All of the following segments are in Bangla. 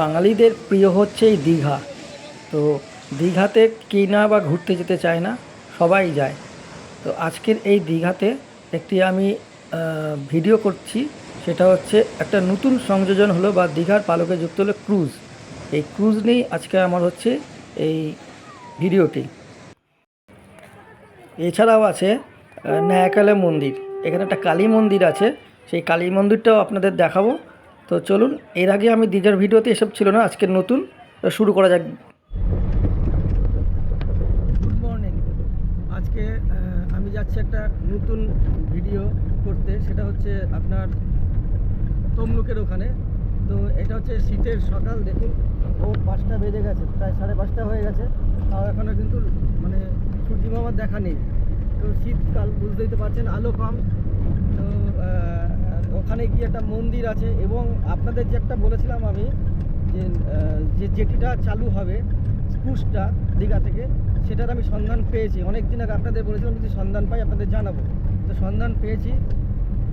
বাঙালিদের প্রিয় হচ্ছে এই দীঘা। তো দীঘাতে কে না বা ঘুরতে যেতে চায় না, সবাই যায়। তো আজকের এই দীঘাতে একটি আমি ভিডিও করছি। সেটা হচ্ছে একটা নতুন সংযোজন হলো বা দীঘার পালকে যুক্ত হলো ক্রুজ। এই ক্রুজ নিয়েই আজকে আমার হচ্ছে এই ভিডিওটি এছাড়াও আছে ন্যায়কালে মন্দির। এখানে একটা কালী মন্দির আছে। সেই কালী মন্দিরটাও আপনাদের দেখাবো। তো চলুন, এর আগে আমি দীঘার ভিডিওতে এসব ছিল না, আজকে নতুন শুরু করা যাক। গুড মর্নিং আজকে আমি যাচ্ছি একটা নতুন ভিডিও করতে, সেটা হচ্ছে আপনার তমলুকের ওখানে। তো এটা হচ্ছে শীতের সকাল, দেখুন, ও পাঁচটা বেজে গেছে, প্রায় সাড়ে পাঁচটা হয়ে গেছে। তাও এখনও কিন্তু মানে সূর্য মামার দেখা নেই। তো শীতকাল, বুঝতেই তো পারছেন, আলো কম। তো ওখানে গিয়ে একটা মন্দির আছে এবং আপনাদের যে একটা বলেছিলাম আমি যে যে চালু হবে ক্রুজটা দীঘা থেকে, সেটার আমি সন্ধান পেয়েছি। অনেক দিন আগে আপনাদের বলেছিলাম, যদি সন্ধান পাই আপনাদের জানাব। তো সন্ধান পেয়েছি।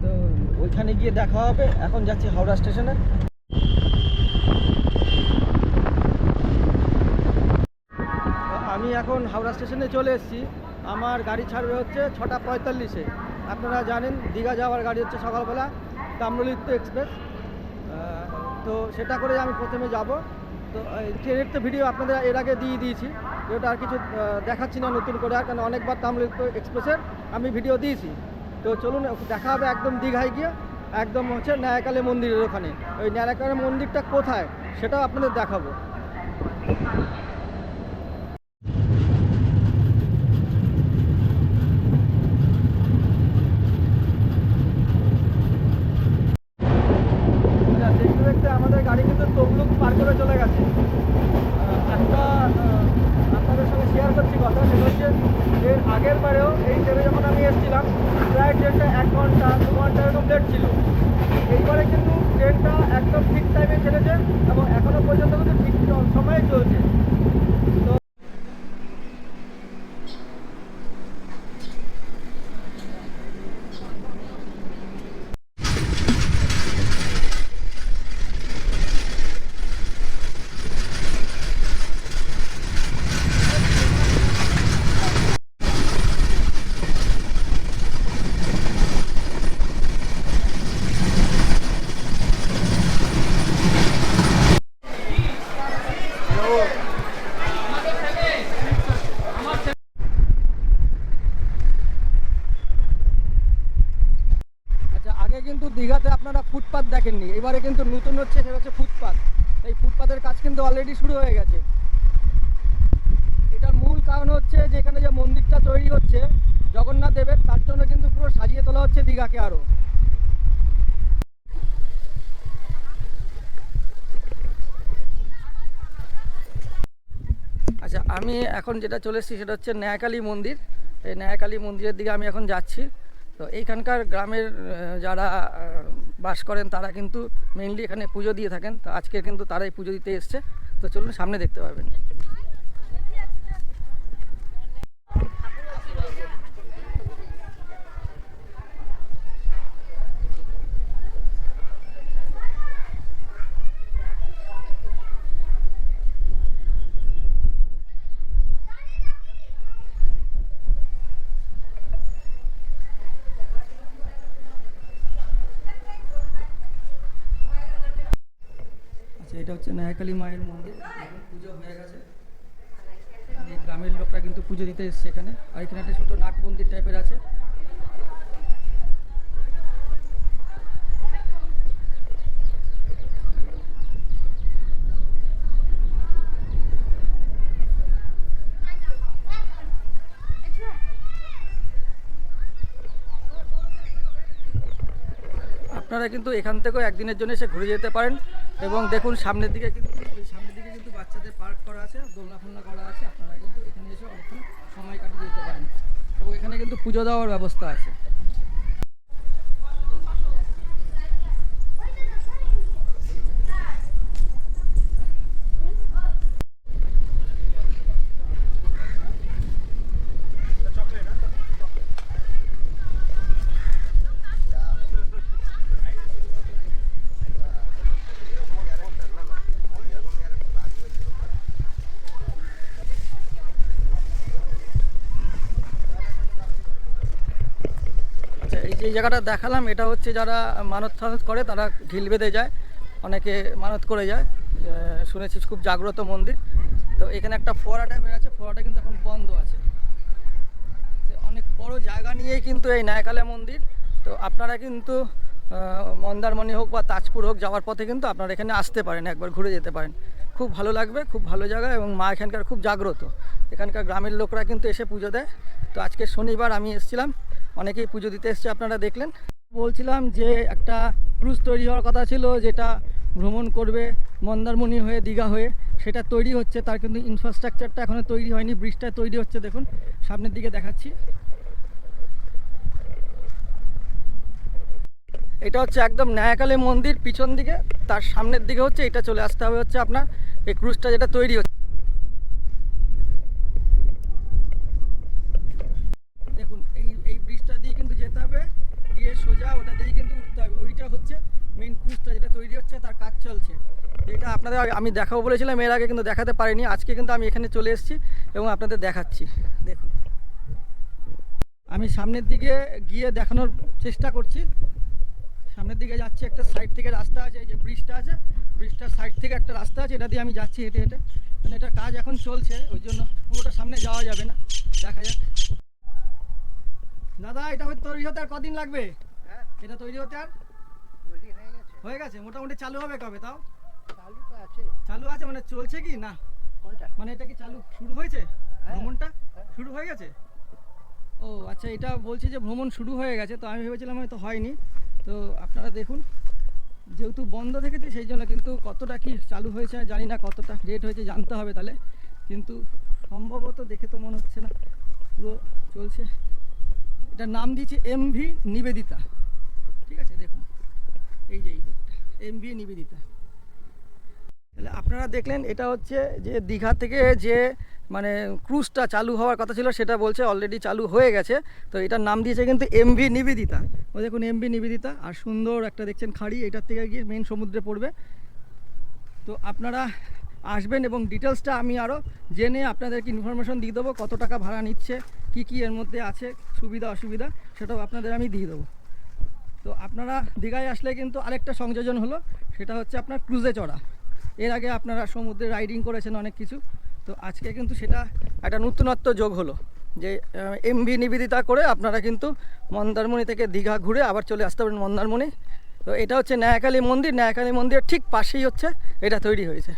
তো ওইখানে গিয়ে দেখা হবে। এখন যাচ্ছি হাওড়া স্টেশনে। আমি এখন হাওড়া স্টেশনে চলে এসেছি। আমার গাড়ি ছাড়বে হচ্ছে ছটা পঁয়তাল্লিশে। আপনারা জানেন, দীঘা যাওয়ার গাড়ি হচ্ছে সকালবেলা। তাম্রলিপ্ত এক্সপ্রেস। তো সেটা করে আমি প্রথমে যাব। তো ট্রেনের তো ভিডিও আপনাদের এর আগে দিয়ে দিয়েছি। ওটা আর কিছু দেখাচ্ছি না নতুন করে, আর কারণ অনেকবার তাম্রলিপ্ত এক্সপ্রেসের আমি ভিডিও দিয়েছি। তো চলুন, দেখা হবে একদম দীঘায় গিয়ে। একদম হচ্ছে ন্যায়কালী মন্দিরের ওখানে। ওই ন্যায়কালী মন্দিরটা কোথায়, সেটাও আপনাদের দেখাবো আচ্ছা, দেখতে দেখতে আমাদের গাড়ি কিন্তু তমলুক পার করে চলে গেছে আহ, একটা আহ, আপনাদের সঙ্গে শেয়ার করছি কথা সেটা হচ্ছে এর আগের বারেও এই ট্রেনে যখন আমি এসেছিলাম ট্রেনটা এক ঘণ্টা, দু ঘণ্টা এরকম লেট ছিল। এইবারে কিন্তু ট্রেনটা একদম ঠিক টাইমে ছেড়েছে এবং এখনও পর্যন্ত কিন্তু ঠিক সময়ে চলছে তো আচ্ছা আগে কিন্তু দীঘাতে আপনারা ফুটপাত দেখেননি। এবারে কিন্তু নতুন হচ্ছে, সেটা হচ্ছে ফুটপাত। এই ফুটপাতের কাজ কিন্তু অলরেডি শুরু হয়ে গেছে। এটার মূল কারণ হচ্ছে যে এখানে যে মন্দিরটা তৈরি হচ্ছে, জগন্নাথ দেবের, তার জন্য কিন্তু পুরো সাজিয়ে তোলা হচ্ছে দীঘাকে আরও আচ্ছা আমি এখন যেটা চলে এসেছি, সেটা হচ্ছে ন্যায়কালী মন্দির। এই ন্যায়কালী মন্দিরের দিকে আমি এখন যাচ্ছি। তো এইখানকার গ্রামের যারা বাস করেন তারা কিন্তু মেইনলি এখানে পুজো দিয়ে থাকেন। তো আজকে কিন্তু তারাই পুজো দিতে এসছে। তো চলুন সামনে দেখতে পাবেন। আচ্ছা এটা হচ্ছে নায়াকালী মায়ের মন্দির। পুজো হয়ে গেছে। গ্রামের লোকরা কিন্তু পুজো দিতে এসছে এখানে। আর এখানে একটা ছোটো নাট মন্দির টাইপের আছে। আপনারা কিন্তু এখান থেকেও একদিনের জন্য এসে ঘুরে যেতে পারেন। এবং দেখুন, সামনের দিকে কিন্তু সামনের দিকে কিন্তু বাচ্চাদের পার্ক করা আছে দোলনা ফোলনা করা আছে। আপনারা কিন্তু এখানে এসে অনেকক্ষণ সময় কাটিয়ে যেতে পারেন। এবং এখানে কিন্তু পুজো দেওয়ার ব্যবস্থা আছে। যে জায়গাটা দেখালাম, এটা হচ্ছে যারা মানত করে, তারা ঢিল বেঁধে যায়। অনেকে মানত করে যায়। শুনেছি খুব জাগ্রত মন্দির। তো এখানে একটা ফোয়ারা টাইপের আছে, ফোয়ারাটা কিন্তু এখন বন্ধ আছে। অনেক বড় জায়গা নিয়েই কিন্তু এই নায়কালা মন্দির। তো আপনারা কিন্তু মন্দারমণি হোক বা তাজপুর হোক যাওয়ার পথে কিন্তু আপনারা এখানে আসতে পারেন, একবার ঘুরে যেতে পারেন। খুব ভালো লাগবে, খুব ভালো জায়গা এবং মা এখানকার খুব জাগ্রত। এখানকার গ্রামের লোকরা কিন্তু এসে পুজো দেয়। তো আজকে শনিবার আমি এসেছিলাম। অনেকেই পুজো দিতে এসছে, আপনারা দেখলেন। বলছিলাম যে একটা ক্রুজ তৈরি হওয়ার কথা ছিল, যেটা ভ্রমণ করবে মন্দারমণি হয়ে, দীঘা হয়ে, সেটা তৈরি হচ্ছে, তার কিন্তু ইনফ্রাস্ট্রাকচারটা এখনও তৈরি হয়নি ব্রিজটা তৈরি হচ্ছে, দেখুন, সামনের দিকে দেখাচ্ছি। এটা হচ্ছে একদম ন্যায়কালী মন্দির, পিছন দিকে, তার সামনের দিকে হচ্ছে, এটা চলে আসতে হবে হচ্ছে আপনার, এই ক্রুজটা যেটা তৈরি হচ্ছে দেখুন এই এই ব্রিজটা দিয়ে কিন্তু যেতে হবে সোজা, ওটা দিয়ে কিন্তু উঠতে হবে। ওইটা হচ্ছে মেইন ক্রুজটা যেটা তৈরি হচ্ছে, তার কাজ চলছে। যেটা আপনাদের আমি দেখাবো বলেছিলাম, এর আগে কিন্তু দেখাতে পারিনি। আজকে কিন্তু আমি এখানে চলে এসেছি এবং আপনাদের দেখাচ্ছি। দেখুন। আমি সামনের দিকে গিয়ে দেখানোর চেষ্টা করছি। সামনের দিকে যাচ্ছি, একটা সাইড থেকে রাস্তা আছে, এই যে ব্রিজটা আছে ব্রিজটার সাইড থেকে একটা রাস্তা আছে, এটা দিয়ে আমি যাচ্ছি হেঁটে হেঁটে। মানে এটা কাজ এখন চলছে, ওই জন্য পুরোটা সামনে যাওয়া যাবে না। দেখা যাক। দাদা এটা তৈরি হতে আর কদিন লাগবে? এটা তৈরি হতে আর? হয়ে গেছে মোটামুটি চালু হবে কবে তাও? চালু আছে মানে চলছে কি? না। মানে এটা কি চালু শুরু হয়েছে? হ্যাঁ। ভ্রমণটা হ্যাঁ। শুরু হয়ে গেছে? ও আচ্ছা এটা বলছি যে ভ্রমণ শুরু হয়ে গেছে তো আমি ভেবেছিলাম হয়তো হয়নি। তো আপনারা দেখুন যেহেতু বন্ধ থেকেছে সেই জন্য কিন্তু কতটা কি চালু হয়েছে জানি না কতটা রেট হয়েছে জানতে হবে তাহলে। কিন্তু সম্ভবত দেখে তো মনে হচ্ছে না পুরো চলছে। এটার নাম দিয়েছে এমভি নিবেদিতা। ঠিক আছে, দেখুন। এই যে এই এমভি নিবেদিতা। তাহলে আপনারা দেখলেন, এটা হচ্ছে যে দীঘা থেকে যে মানে ক্রুজটা চালু হওয়ার কথা ছিল, সেটা বলছে অলরেডি চালু হয়ে গেছে। তো এটার নাম দিয়েছে কিন্তু এমভি নিবেদিতা। ও দেখুন এমভি নিবেদিতা, আর সুন্দর একটা দেখছেন খাড়ি, এটার থেকে গিয়ে মেন সমুদ্রে পড়বে। তো আপনারা আসবেন এবং ডিটেলসটা আমি আরও জেনে আপনাদেরকে ইনফরমেশন দিয়ে দেবো, কত টাকা ভাড়া নিচ্ছে কি কি এর মধ্যে আছে, সুবিধা, অসুবিধা, সেটাও আপনাদের আমি দিয়ে দেবো। তো আপনারা দীঘায় আসলে কিন্তু আরেকটা সংযোজন হলো, সেটা হচ্ছে আপনার ক্রুজে চড়া। এর আগে আপনারা সমুদ্রে রাইডিং করেছেন অনেক কিছু, তো আজকে কিন্তু সেটা একটা নতুনত্ব যোগ হলো, যে এমভি নিবেদিতা করে আপনারা কিন্তু মন্দারমণি থেকে দীঘা ঘুরে আবার চলে আসতে পারেন মন্দারমণি। তো এটা হচ্ছে ন্যায়কালী মন্দির ন্যায়কালী মন্দিরের ঠিক পাশেই হচ্ছে, এটা তৈরি হয়েছে।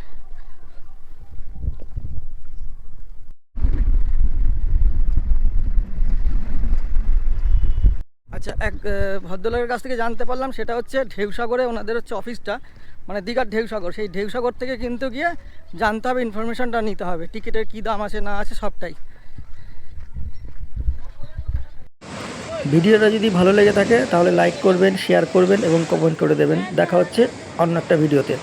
আচ্ছা এক ভদ্রলোকের কাছ থেকে জানতে পারলাম, সেটা হচ্ছে ঢেউসাগরে ওনাদের হচ্ছে অফিসটা মানে দীঘার ঢেউসাগর। সেই ঢেউসাগর থেকে কিন্তু গিয়ে জানতে হবে, ইনফরমেশনটা নিতে হবে, টিকিটের কী দাম আছে, না আছে, সবটাই। ভিডিওটা যদি ভালো লেগে থাকে, তাহলে লাইক করবেন শেয়ার করবেন এবং কমেন্ট করে দেবেন। দেখা হচ্ছে অন্য একটা ভিডিওতে।